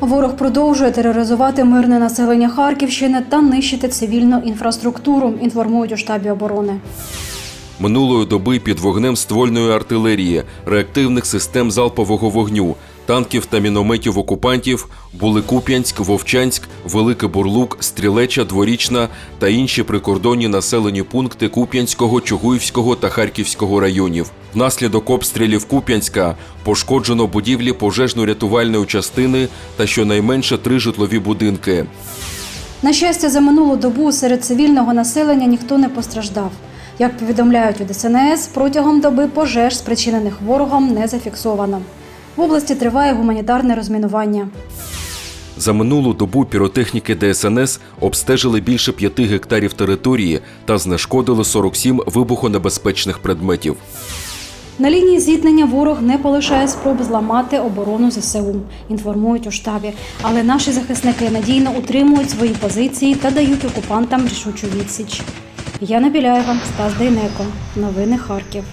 Ворог продовжує тероризувати мирне населення Харківщини та нищити цивільну інфраструктуру. Інформують у штабі оборони. Минулої доби під вогнем ствольної артилерії, реактивних систем залпового вогню, танків та мінометів окупантів були Куп'янськ, Вовчанськ, Великий Бурлук, Стрілеча, Дворічна та інші прикордонні населені пункти Куп'янського, Чугуївського та Харківського районів. Внаслідок обстрілів Куп'янська пошкоджено будівлі пожежно-рятувальної частини та щонайменше три житлові будинки. На щастя, за минулу добу серед цивільного населення ніхто не постраждав. Як повідомляють від СНС, протягом доби пожеж, спричинених ворогом, не зафіксовано. В області триває гуманітарне розмінування. За минулу добу піротехніки ДСНС обстежили більше п'яти гектарів території та знешкодили 47 вибухонебезпечних предметів. На лінії зіткнення ворог не полишає спроб зламати оборону ЗСУ, інформують у штабі. Але наші захисники надійно утримують свої позиції та дають окупантам рішучу відсіч. Яна Біляєва, Стас Дейнеко. Новини Харків.